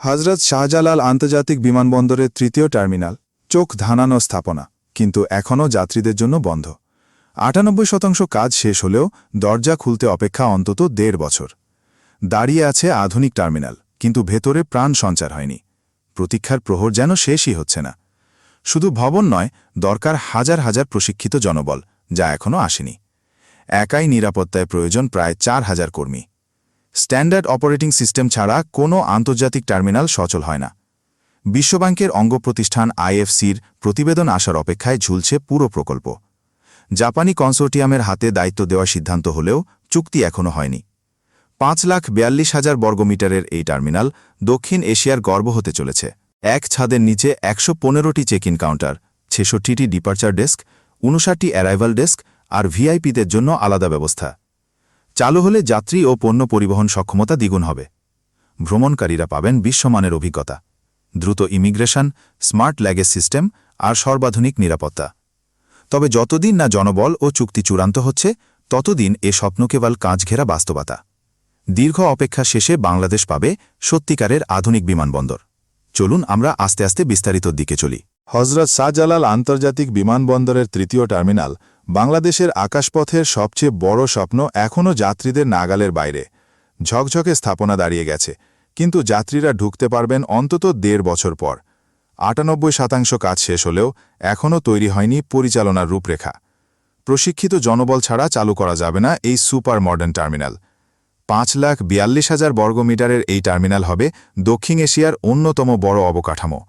হজরত শাহজালাল আন্তর্জাতিক বিমানবন্দরের তৃতীয় টার্মিনাল, চোখ ধানানো স্থাপনা, কিন্তু এখনও যাত্রীদের জন্য বন্ধ। আটানব্বই শতাংশ কাজ শেষ হলেও দরজা খুলতে অপেক্ষা অন্তত দেড় বছর। দাঁড়িয়ে আছে আধুনিক টার্মিনাল, কিন্তু ভেতরে প্রাণ সঞ্চার হয়নি। প্রতীক্ষার প্রহর যেন শেষই হচ্ছে না। শুধু ভবন নয়, দরকার হাজার হাজার প্রশিক্ষিত জনবল, যা এখনও আসেনি। একাই নিরাপত্তায় প্রয়োজন প্রায় চার হাজার কর্মী। স্ট্যান্ডার্ড অপারেটিং সিস্টেম ছাড়া কোনো আন্তর্জাতিক টার্মিনাল সচল হয় না। বিশ্বব্যাংকের অঙ্গ প্রতিষ্ঠান আইএফসির প্রতিবেদন আসার অপেক্ষায় ঝুলছে পুরো প্রকল্প। জাপানি কনসোর্টিয়ামের হাতে দায়িত্ব দেওয়ার সিদ্ধান্ত হলেও চুক্তি এখনও হয়নি। পাঁচ লাখ বিয়াল্লিশ হাজার বর্গমিটারের এই টার্মিনাল দক্ষিণ এশিয়ার গর্ব হতে চলেছে। এক ছাদের নিচে একশো পনেরোটি চেক ইন কাউন্টার, ছেষট্টিটি ডিপার্চার ডেস্ক উনষাটটি অ্যারাইভাল ডেস্ক আর ভিআইপিদের জন্য আলাদা ব্যবস্থা। চালু হলে যাত্রী ও পণ্য পরিবহন সক্ষমতা দ্বিগুণ হবে। ভ্রমণকারীরা পাবেন বিশ্বমানের অভিজ্ঞতা, দ্রুত ইমিগ্রেশন, স্মার্ট ল্যাগেজ সিস্টেম আর সর্বাধুনিক নিরাপত্তা। তবে যতদিন না জনবল ও চুক্তি চূড়ান্ত হচ্ছে, ততদিন এ স্বপ্ন কেবল কাঁচ ঘেরা বাস্তবতা। দীর্ঘ অপেক্ষা শেষে বাংলাদেশ পাবে সত্যিকারের আধুনিক বিমানবন্দর। চলুন আমরা আস্তে আস্তে বিস্তারিত দিকে চলি। হজরত শাহজালাল আন্তর্জাতিক বিমানবন্দরের তৃতীয় টার্মিনাল বাংলাদেশের আকাশপথের সবচেয়ে বড় স্বপ্ন এখনও যাত্রীদের নাগালের বাইরে। ঝকঝকে স্থাপনা দাঁড়িয়ে গেছে, কিন্তু যাত্রীরা ঢুকতে পারবেন অন্তত দেড় বছর পর। আটানব্বই শতাংশ কাজ শেষ হলেও এখনও তৈরি হয়নি পরিচালনার রূপরেখা। প্রশিক্ষিত জনবল ছাড়া চালু করা যাবে না এই সুপার মডার্ন টার্মিনাল। পাঁচ লাখ বিয়াল্লিশ হাজার বর্গমিটারের এই টার্মিনাল হবে দক্ষিণ এশিয়ার অন্যতম বড় অবকাঠামো।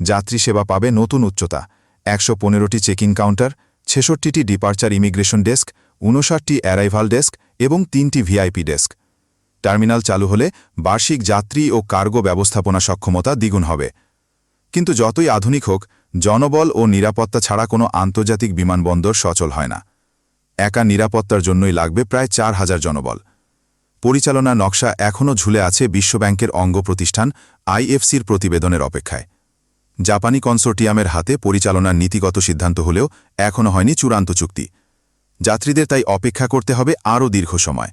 যাত্রী সেবা পাবে নতুন উচ্চতা, একশো পনেরোটি চেকিং কাউন্টার ছেষট্টিটি ডিপার্চার ইমিগ্রেশন ডেস্ক উনষাটটি অ্যারাইভাল ডেস্ক এবং তিনটি ভিআইপি ডেস্ক। টার্মিনাল চালু হলে বার্ষিক যাত্রী ও কার্গো ব্যবস্থাপনা সক্ষমতা দ্বিগুণ হবে। কিন্তু যতই আধুনিক হোক, জনবল ও নিরাপত্তা ছাড়া কোনো আন্তর্জাতিক বিমানবন্দর সচল হয় না। একা নিরাপত্তার জন্যই লাগবে প্রায় চার হাজার জনবল। পরিচালনা নকশা এখনও ঝুলে আছে বিশ্বব্যাংকের অঙ্গ প্রতিষ্ঠান আইএফসির প্রতিবেদনের অপেক্ষায়। জাপানি কনসোর্টিয়ামের হাতে পরিচালনার নীতিগত সিদ্ধান্ত হলেও এখনও হয়নি চূড়ান্ত চুক্তি। যাত্রীদের তাই অপেক্ষা করতে হবে আরও দীর্ঘ সময়।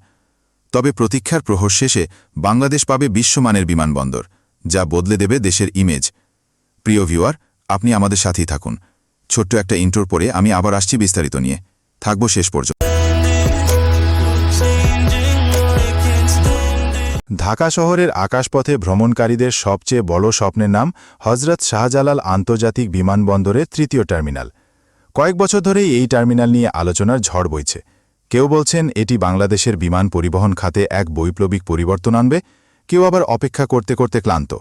তবে প্রতীক্ষার প্রহর শেষে বাংলাদেশ পাবে বিশ্বমানের বিমানবন্দর, যা বদলে দেবে দেশের ইমেজ প্রিয় ভিউয়ার আপনি আমাদের সাথেই থাকুন। ছোট্ট একটা ইন্টোর পরে আমি আবার আসছি বিস্তারিত নিয়ে। থাকব শেষ পর্যন্ত ঢাকা শহরের আকাশপথে ভ্রমণকারীদের সবচেয়ে বড় স্বপ্নের নাম হজরত শাহজালাল আন্তর্জাতিক বিমানবন্দরের তৃতীয় টার্মিনাল। কয়েক বছর ধরেই এই টার্মিনাল নিয়ে আলোচনার ঝড় বইছে। কেউ বলছেন এটি বাংলাদেশের বিমান পরিবহন খাতে এক বৈপ্লবিক পরিবর্তন আনবে, কেউ আবার অপেক্ষা করতে করতে ক্লান্ত।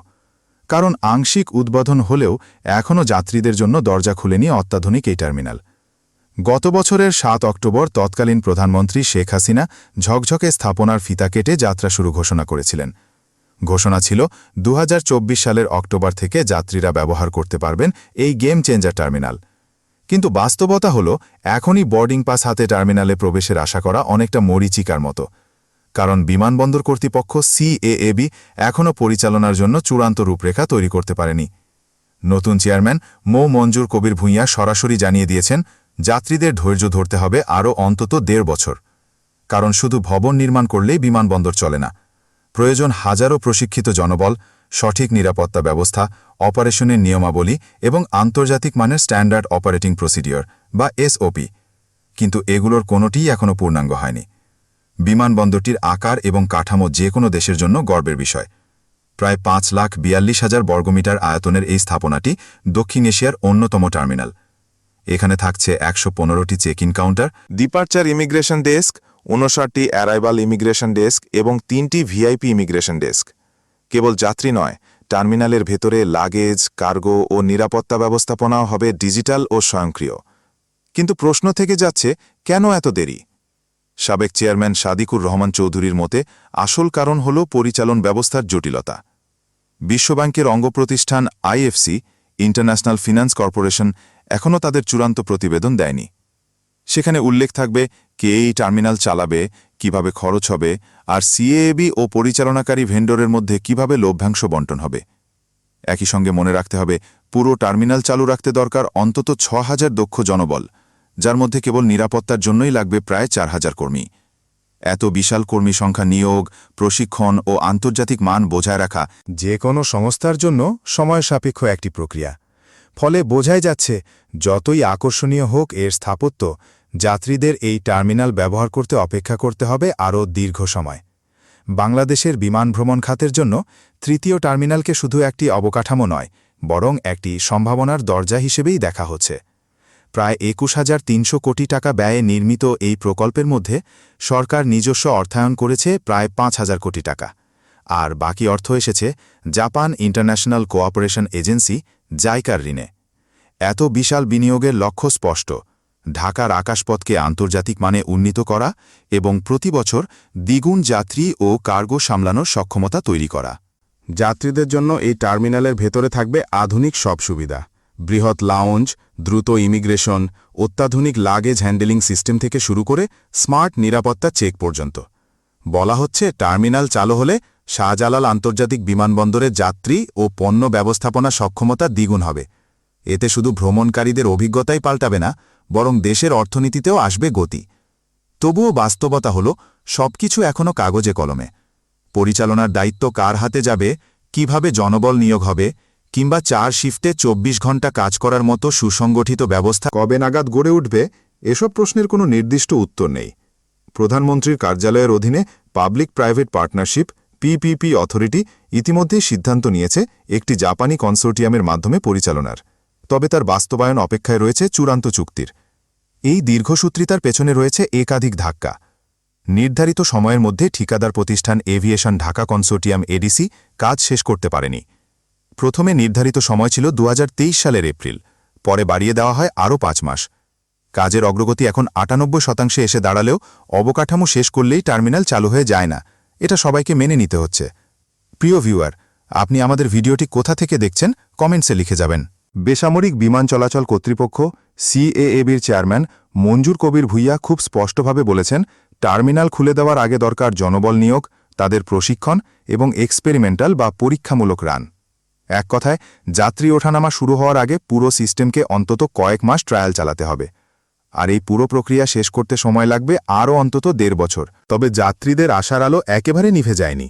কারণ আংশিক উদ্বোধন হলেও এখনও যাত্রীদের জন্য দরজা খুলেনি অত্যাধুনিক এই টার্মিনাল। গত বছরের সাত অক্টোবর তৎকালীন প্রধানমন্ত্রী শেখ হাসিনা ঝকঝকে স্থাপনার ফিতা কেটে যাত্রা শুরু ঘোষণা করেছিলেন। ঘোষণা ছিল দু হাজার চব্বিশ সালের অক্টোবর থেকে যাত্রীরা ব্যবহার করতে পারবেন এই গেম চেঞ্জার টার্মিনাল। কিন্তু বাস্তবতা হল, এখনই বোর্ডিং পাস হাতে টার্মিনালে প্রবেশের আশা করা অনেকটা মরিচিকার মতো। কারণ বিমানবন্দর কর্তৃপক্ষ সিএএবি এখনও পরিচালনার জন্য চূড়ান্ত রূপরেখা তৈরি করতে পারেনি। নতুন চেয়ারম্যান মো. মঞ্জুর কবির ভূঁইয়া সরাসরি জানিয়ে দিয়েছেন যাত্রীদের ধৈর্য ধরতে হবে আরও অন্তত দেড় বছর। কারণ শুধু ভবন নির্মাণ করলেই বিমানবন্দর চলে না। প্রয়োজন হাজারো প্রশিক্ষিত জনবল, সঠিক নিরাপত্তা ব্যবস্থা, অপারেশনের নিয়মাবলী এবং আন্তর্জাতিক মানের স্ট্যান্ডার্ড অপারেটিং প্রসিডিওর বা এসওপি। কিন্তু এগুলোর কোনোটিই এখনও পূর্ণাঙ্গ হয়নি। বিমানবন্দরটির আকার এবং কাঠামো যে কোনো দেশের জন্য গর্বের বিষয়। প্রায় পাঁচ লাখ বিয়াল্লিশ হাজার বর্গমিটার আয়তনের এই স্থাপনাটি দক্ষিণ এশিয়ার অন্যতম টার্মিনাল। এখানে থাকছে একশো পনেরোটি check in counter departure immigration desk উনষাটটি arrival immigration desk এবং তিনটি ভিআইপি ইমিগ্রেশন ডেস্ক কেবল যাত্রী নয় টার্মিনালের ভেতরে লাগেজ কার্গো ও নিরাপত্তা ব্যবস্থাপনাও হবে ডিজিটাল ও স্বয়ংক্রিয়। কিন্তু প্রশ্ন থেকে যাচ্ছে, কেন এত দেরি? সাবেক চেয়ারম্যান সাদিকুর রহমান চৌধুরীর মতে, আসল কারণ হল পরিচালন ব্যবস্থার জটিলতা। বিশ্বব্যাংকের অঙ্গপ্রতিষ্ঠান আইএফসি ইন্টারন্যাশনাল ফিনান্স কর্পোরেশন এখনও তাদের চূড়ান্ত প্রতিবেদন দেয়নি। সেখানে উল্লেখ থাকবে কে এই টার্মিনাল চালাবে, কীভাবে খরচ হবে, আর সিএএবি ও পরিচালনাকারী ভেন্ডরের মধ্যে কীভাবে লভ্যাংশ বন্টন হবে। একই সঙ্গে মনে রাখতে হবে, পুরো টার্মিনাল চালু রাখতে দরকার অন্তত ছ হাজার দক্ষ জনবল, যার মধ্যে কেবল নিরাপত্তার জন্যই লাগবে প্রায় চার হাজার কর্মী। এত বিশাল কর্মী সংখ্যা নিয়োগ, প্রশিক্ষণ ও আন্তর্জাতিক মান বজায় রাখা যে কোনো সংস্থার জন্য সময় সাপেক্ষ একটি প্রক্রিয়া। ফলে বোঝাই যাচ্ছে, যতই আকর্ষণীয় হোক এর স্থাপত্য, যাত্রীদের এই টার্মিনাল ব্যবহার করতে অপেক্ষা করতে হবে আরও দীর্ঘ সময়। বাংলাদেশের বিমান ভ্রমণ খাতের জন্য তৃতীয় টার্মিনালকে শুধু একটি অবকাঠামো নয়, বরং একটি সম্ভাবনার দরজা হিসেবেই দেখা হচ্ছে। প্রায় একুশ হাজার তিনশো কোটি টাকা ব্যয়ে নির্মিত এই প্রকল্পের মধ্যে সরকার নিজস্ব অর্থায়ন করেছে প্রায় পাঁচ হাজার কোটি টাকা। আর বাকি অর্থ এসেছে জাপান ইন্টারন্যাশনাল কোঅপারেশন এজেন্সি জাইকার ঋণে। এত বিশাল বিনিয়োগের লক্ষ্য স্পষ্ট। ঢাকার আকাশপথকে আন্তর্জাতিক মানে উন্নীত করা এবং প্রতি বছর দ্বিগুণ যাত্রী ও কার্গো সামলানোর সক্ষমতা তৈরি করা। যাত্রীদের জন্য এই টার্মিনালের ভেতরে থাকবে আধুনিক সব সুবিধা। বৃহৎ লাউঞ্জ, দ্রুত ইমিগ্রেশন, অত্যাধুনিক লাগেজ হ্যান্ডেলিং সিস্টেম থেকে শুরু করে স্মার্ট নিরাপত্তা চেক পর্যন্ত। বলা হচ্ছে, টার্মিনাল চালু হলে শাহজালাল আন্তর্জাতিক বিমানবন্দরের যাত্রী ও পণ্য ব্যবস্থাপনা সক্ষমতা দ্বিগুণ হবে। এতে শুধু ভ্রমণকারীদের অভিজ্ঞতাই পাল্টাবে না, বরং দেশের অর্থনীতিতেও আসবে গতি। তবুও বাস্তবতা হল, সবকিছু এখনও কাগজে কলমে। পরিচালনার দায়িত্ব কার হাতে যাবে, কীভাবে জনবল নিয়োগ হবে কিংবা চার শিফটে ২৪ ঘণ্টা কাজ করার মতো সুসংগঠিত ব্যবস্থা কবে নাগাদ গড়ে উঠবে, এসব প্রশ্নের কোনো নির্দিষ্ট উত্তর নেই। প্রধানমন্ত্রীর কার্যালয়ের অধীনে public private partnership PPP authority, ইতিমধ্যেই সিদ্ধান্ত নিয়েছে একটি জাপানি কনসোর্টিয়ামের মাধ্যমে পরিচালনার। তবে তার বাস্তবায়ন অপেক্ষায় রয়েছে চূড়ান্ত চুক্তির। এই দীর্ঘসূত্রিতার পেছনে রয়েছে একাধিক ধাক্কা। নির্ধারিত সময়ের মধ্যে ঠিকাদার প্রতিষ্ঠান এভিয়েশন ঢাকা কনসোর্টিয়াম এডিসি কাজ শেষ করতে পারেনি। প্রথমে নির্ধারিত সময় ছিল দু হাজার তেইশ সালের এপ্রিল। পরে বাড়িয়ে দেওয়া হয় আরও পাঁচ মাস। কাজের অগ্রগতি এখন আটানব্বই শতাংশে এসে দাঁড়ালেও অবকাঠামো শেষ করলেই টার্মিনাল চালু হয়ে যায় না। এটা সবাইকে মেনে নিতে হচ্ছে। প্রিয় ভিউয়ার, আপনি আমাদের ভিডিওটি কোথা থেকে দেখছেন কমেন্টসে লিখে যাবেন। বেসামরিক বিমান চলাচল কর্তৃপক্ষ, সিএএবির চেয়ারম্যান মঞ্জুর কবির ভুইয়া খুব স্পষ্টভাবে বলেছেন, টার্মিনাল খুলে দেওয়ার আগে দরকার জনবল নিয়োগ, তাদের প্রশিক্ষণ এবং এক্সপেরিমেন্টাল বা পরীক্ষামূলক রান। এক কথায়, যাত্রী ওঠানামা শুরু হওয়ার আগে পুরো সিস্টেমকে অন্তত কয়েক মাস ট্রায়াল চালাতে হবে। আর এই পুরো প্রক্রিয়া শেষ করতে সময় লাগবে আরও অন্তত দেড় বছর। তবে যাত্রীদের আশার আলো একেবারে নিভে যায়নি।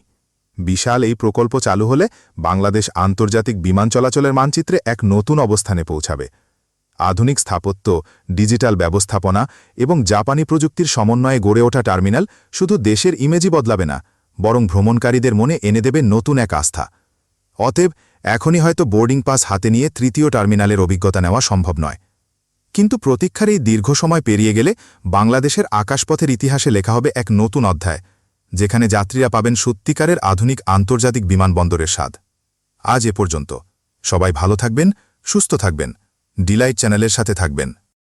বিশাল এই প্রকল্প চালু হলে বাংলাদেশ আন্তর্জাতিক বিমান চলাচলের মানচিত্রে এক নতুন অবস্থানে পৌঁছাবে। আধুনিক স্থাপত্য, ডিজিটাল ব্যবস্থাপনা এবং জাপানি প্রযুক্তির সমন্বয়ে গড়ে ওঠা টার্মিনাল শুধু দেশের ইমেজই বদলাবে না, বরং ভ্রমণকারীদের মনে এনে দেবে নতুন এক আস্থা। অতএব এখনই হয়তো বোর্ডিং পাস হাতে নিয়ে তৃতীয় টার্মিনালের অভিজ্ঞতা নেওয়া সম্ভব নয়। কিন্তু প্রতীক্ষার এই দীর্ঘ সময় পেরিয়ে গেলে বাংলাদেশের আকাশপথের ইতিহাসে লেখা হবে এক নতুন অধ্যায়, যেখানে যাত্রীরা পাবেন সত্যিকারের আধুনিক আন্তর্জাতিক বিমানবন্দরের স্বাদ। আজ এ পর্যন্ত। সবাই ভালো থাকবেন, সুস্থ থাকবেন। ডিলাইট চ্যানেলের সাথে থাকবেন।